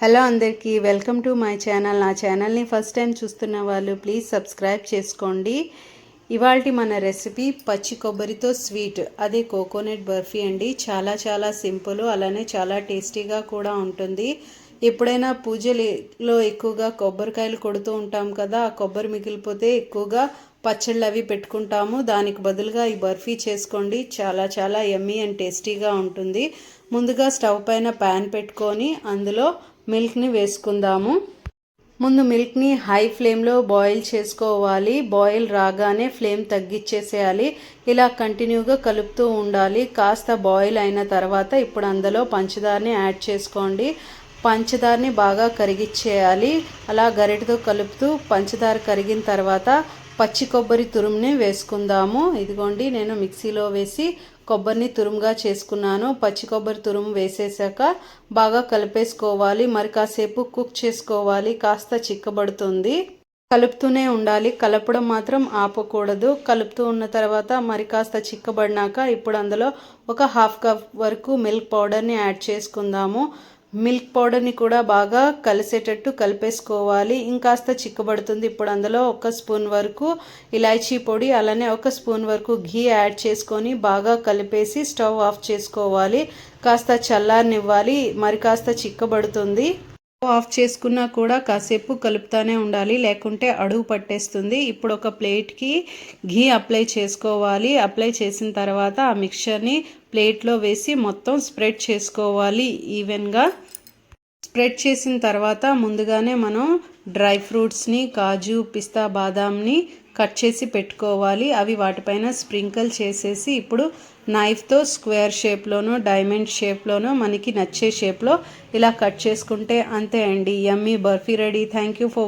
Hello అందరికీ welcome to my channel. నా ఛానల్ని ఫస్ట్ టైం చూస్తున్న వాళ్ళు ప్లీజ్ సబ్స్క్రైబ్ చేసుకోండి. ఇవాళ మన రెసిపీ పచ్చి కొబ్బరితో స్వీట్. అదే కోకోనట్ బర్ఫీ అండి. చాలా చాలా సింపుల్ అలానే చాలా టేస్టీగా కూడా ఉంటుంది. ఎప్పుడైనా పూజలో ఎక్కువగా కొబ్బరికాయలు కొడుతూ ఉంటాం కదా ఆ కొబ్బరి మిగిలిపోతే ఎక్కువగా పచ్చళ్ళు అవి పెట్టుకుంటాము. దానికి బదులుగా ఈ బర్ఫీ చేసుకోండి. చాలా చాలా ఎమ్మీ అండ్ టేస్టీగా ఉంటుంది. ముందుగా స్టవ్ పైన ప్యాన్ పెట్టుకొని అందులో మిల్క్ని వేసుకుందాము. ముందు మిల్క్ని హై ఫ్లేమ్లో బాయిల్ చేసుకోవాలి. బాయిల్ రాగానే ఫ్లేమ్ తగ్గించేసేయాలి ఇలా కంటిన్యూగా కలుపుతూ ఉండాలి. కాస్త బాయిల్ అయిన తర్వాత ఇప్పుడు అందులో పంచదారని యాడ్ చేసుకోండి. పంచదారని బాగా కరిగిచ్చేయాలి అలా గరిటతో కలుపుతూ పంచదార కరిగిన తర్వాత పచ్చి కొబ్బరి తురుముని వేసుకుందాము. ఇదిగోండి నేను మిక్సీలో వేసి కొబ్బరిని తురుముగా చేసుకున్నాను. పచ్చి కొబ్బరి తురుము వేసేసాక బాగా కలిపేసుకోవాలి. మరి కాసేపు కుక్ చేసుకోవాలి. కాస్త చిక్కబడుతుంది. కలుపుతూనే ఉండాలి. కలపడం మాత్రం ఆపకూడదు. కలుపుతూ ఉన్న తర్వాత మరి కాస్త చిక్కబడినాక ఇప్పుడు అందులో ఒక హాఫ్ కప్ వరకు మిల్క్ పౌడర్ని యాడ్ చేసుకుందాము. మిల్క్ పౌడర్ని కూడా బాగా కలిసేటట్టు కలిపేసుకోవాలి. ఇంకాస్త చిక్కబడుతుంది. ఇప్పుడు అందులో ఒక స్పూన్ వరకు ఇలాచీ పొడి అలానే ఒక స్పూన్ వరకు ఘీ యాడ్ చేసుకొని బాగా కలిపేసి స్టవ్ ఆఫ్ చేసుకోవాలి. కాస్త చల్లారనివ్వాలి. మరి కాస్త చిక్కబడుతుంది. ఆఫ్ చేసుకున్నా కూడా కాసేపు కలుపుతానే ఉండాలి లేకుంటే అడుగు పట్టేస్తుంది. ఇప్పుడు ఒక ప్లేట్కి ఘీ అప్లై చేసుకోవాలి. అప్లై చేసిన తర్వాత ఆ మిక్చర్ని ప్లేట్లో వేసి మొత్తం స్ప్రెడ్ చేసుకోవాలి ఈవెన్గా. స్ప్రెడ్ చేసిన తర్వాత ముందుగానే మనం డ్రై ఫ్రూట్స్ని కాజు పిస్తా బాదాంని కట్ చేసి పెట్టుకోవాలి. అవి వాటిపైన స్ప్రింకిల్ చేసేసి ఇప్పుడు నైఫ్తో స్క్వేర్ షేప్లోనో డైమండ్ షేప్లోనో మనకి నచ్చే షేప్లో ఇలా కట్ చేసుకుంటే అంతే అండి. Yummy barfi ready. Thank you for